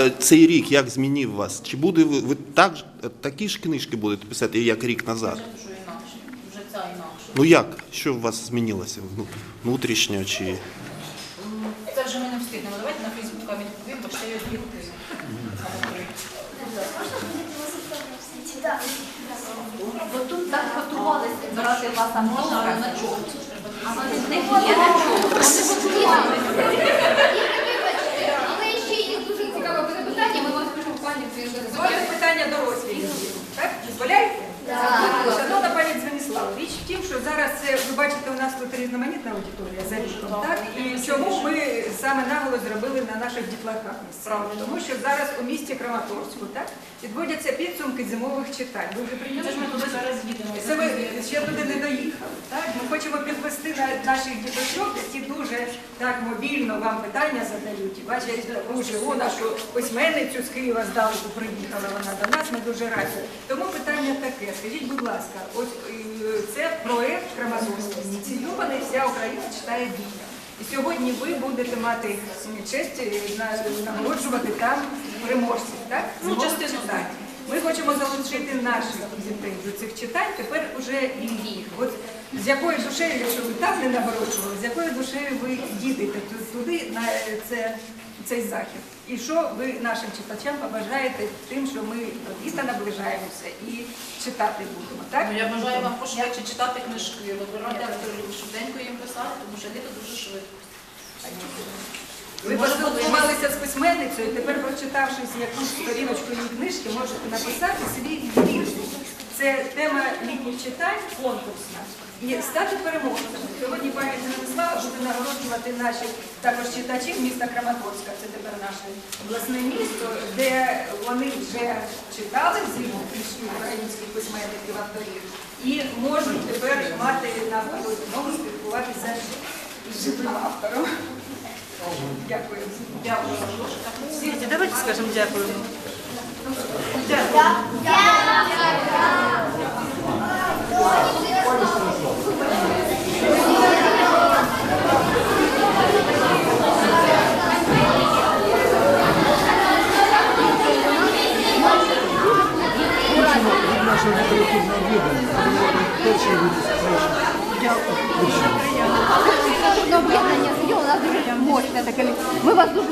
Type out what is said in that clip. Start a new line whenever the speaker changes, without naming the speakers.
Е, Цей рік як змінив вас? Чи буде ви, ви так, такі ж книжки будете писати, як рік назад?
Вже інакше, вже ця інакше.
Ну як? Що у вас змінилося внутрішньо чи
Це вже ми не встигнемо. Давайте на Фейсбука відповім, бо ще є дві години.
Бо тут так готувалися брати вас
Можна, на чому?
А вони них є на чому.
Але ще є дуже цікаве буде питання, ми вам скажемо
Давайте питання дорослі. Так? Дозволяєте? Шановна пані Дзвенислава, річ в тім, що зараз це, ви бачите, у нас тут різноманітна аудиторія за віком, так? І чому ми саме наголос зробили на наших дітлахах місцевих? Тому що зараз у місті Краматорську, так, підводяться підсумки зимових читань. Ви вже прийняли?
Це ж ми туди зараз їдемо.
Це ви ще туди не доїхали. Так? Ми хочемо підвести на наших діточок, які дуже так мобільно вам питання задають. Бачать живу нашу письменницю з Києва здалеку приїхала вона до нас. Ми дуже раді. Тому питання таке. Скажіть, будь ласка, ось е, це проект Краматорський, ініційований вся Україна читає дітям. І сьогодні ви будете мати честь е, нагороджувати там переможців, так?
Ну, частину.
читань. Ми хочемо залучити наших дітей до цих читань, тепер уже і їх. От з якою душею, якщо ви там не нагороджували, з якою душею ви їдете туди на е, це, цей захід? І що ви нашим читачам побажаєте тим, що ми літа наближаємося і читати будемо, так?
Ну, я бажаю вам пошвидше читати книжки, вибирати авторів, швиденько їм писати, тому що літо дуже швидко.
Ви поспілкувалися з письменницею, тепер, прочитавши якусь сторіночку її книжки, можете написати свій вірш. Це тема літніх читань конкурсна. І стати переможцем. Сьогодні пані Станислава буде нагороджувати наших також читачів міста Краматорська, це тепер наше обласне місто, де вони вже читали зиму книжки українських письменників авторів і можуть тепер мати нагоду знову спілкуватися з живим автором. Дякую.
Дякую.
Всі, давайте скажемо дякую.
Наше літературне об'єднання.
Дуже таке. Ми вас дуже